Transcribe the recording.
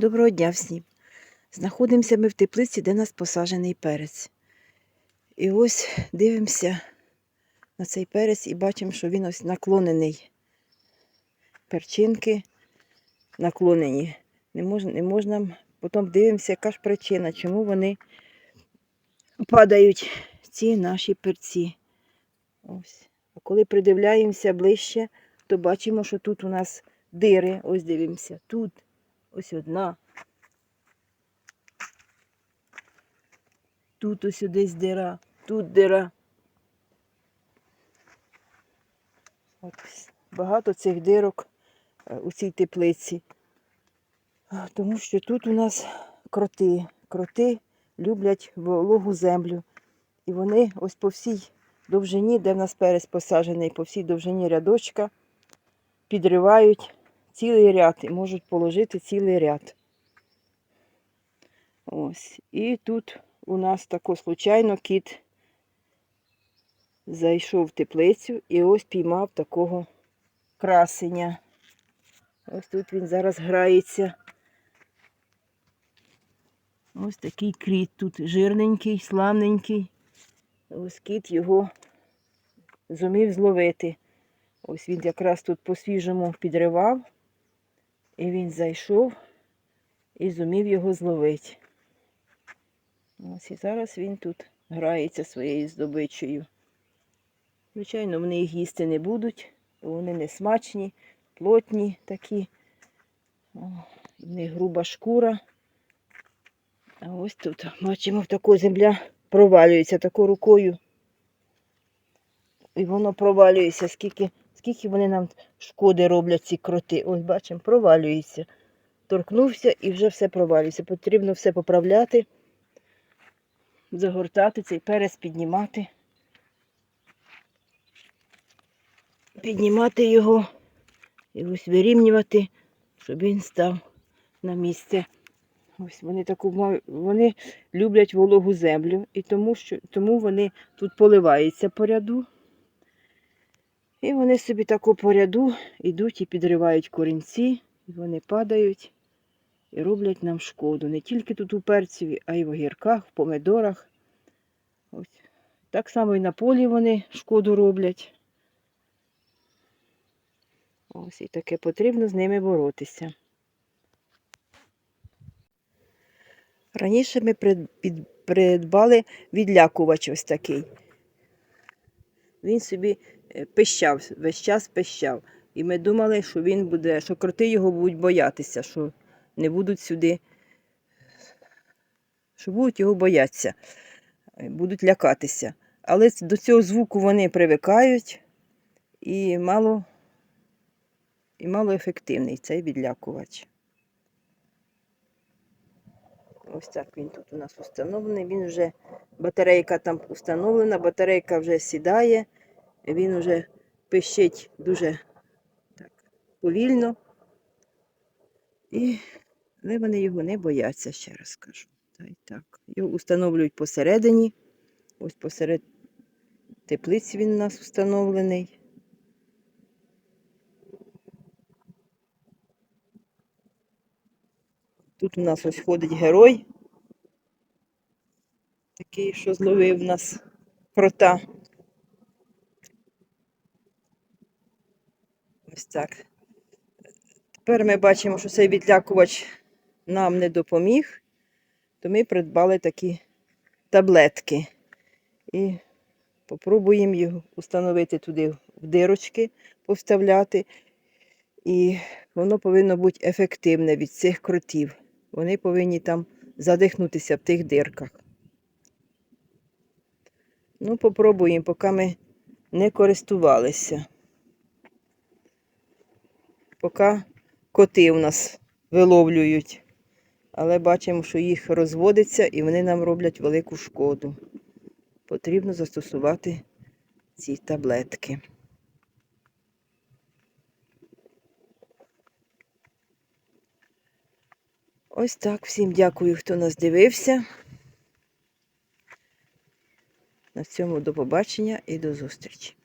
Доброго дня всім. Знаходимося ми в теплиці, де нас посаджений перець. І ось дивимося на цей перець і бачимо, що він ось наклонений. Перчинки наклонені. Не можна, не можна. Потім дивимося, яка ж причина, чому вони падають ці наші перці. Ось. А коли придивляємося ближче, то бачимо, що тут у нас дири. Ось дивимося. Тут ось одна. Тут ось десь дира, тут дира. От, багато цих дирок е, у цій теплиці. Тому що тут у нас кроти. Кроти люблять вологу землю. І вони ось по всій довжині, де в нас перець посаджений, по всій довжині рядочка підривають цілий ряд і можуть положити цілий ряд. Ось. І тут у нас тако случайно кіт зайшов в теплицю і ось піймав такого красеня. Ось тут він зараз грається. Ось такий кріт тут жирненький, славненький. Ось кіт його зумів зловити. Ось він якраз тут по-свіжому підривав, і він зайшов і зумів його зловити. Ось і зараз він тут грається своєю здобичею. Звичайно, вони їх їсти не будуть, бо вони не смачні, плотні такі. О, в них груба шкура. А ось тут бачимо, тако земля провалюється тако рукою. І воно провалюється, скільки, скільки вони нам шкоди роблять, ці кроти. Ось бачимо, провалюється. Торкнувся і вже все провалюється. Потрібно все поправляти, загортати цей перець, піднімати. Піднімати його і ось вирівнювати, щоб він став на місце. Ось вони таку вони люблять вологу землю, і тому, що, тому вони тут поливаються по ряду. І вони собі таку по ряду йдуть і підривають корінці, і вони падають і роблять нам шкоду. Не тільки тут у перцеві, а й в огірках, в помидорах. Ось. Так само і на полі вони шкоду роблять. Ось і таке потрібно з ними боротися. Раніше ми придбали відлякувач ось такий. Він собі пищав, весь час пищав. І ми думали, що він буде, що кроти його будуть боятися, що не будуть сюди, що будуть його боятися, е, будуть лякатися. Але до цього звуку вони привикають і мало, і мало ефективний цей відлякувач. Ось так він тут у нас установлений. Він вже батарейка там установлена, батарейка вже сідає, він вже пищить дуже так, повільно. І, але вони його не бояться, ще раз кажу. Та так. Його установлюють посередині. Ось посеред теплиці він у нас установлений. Тут у нас ось ходить герой. Такий, що зловив нас крота. Ось так. Тепер ми бачимо, що цей відлякувач нам не допоміг, то ми придбали такі таблетки. І попробуємо його установити туди в дирочки, повставляти. І воно повинно бути ефективне від цих кротів. Вони повинні там задихнутися в тих дирках. Ну, попробуємо, поки ми не користувалися. Поки коти у нас виловлюють. Але бачимо, що їх розводиться і вони нам роблять велику шкоду. Потрібно застосувати ці таблетки. Ось так. Всім дякую, хто нас дивився. На цьому до побачення і до зустрічі.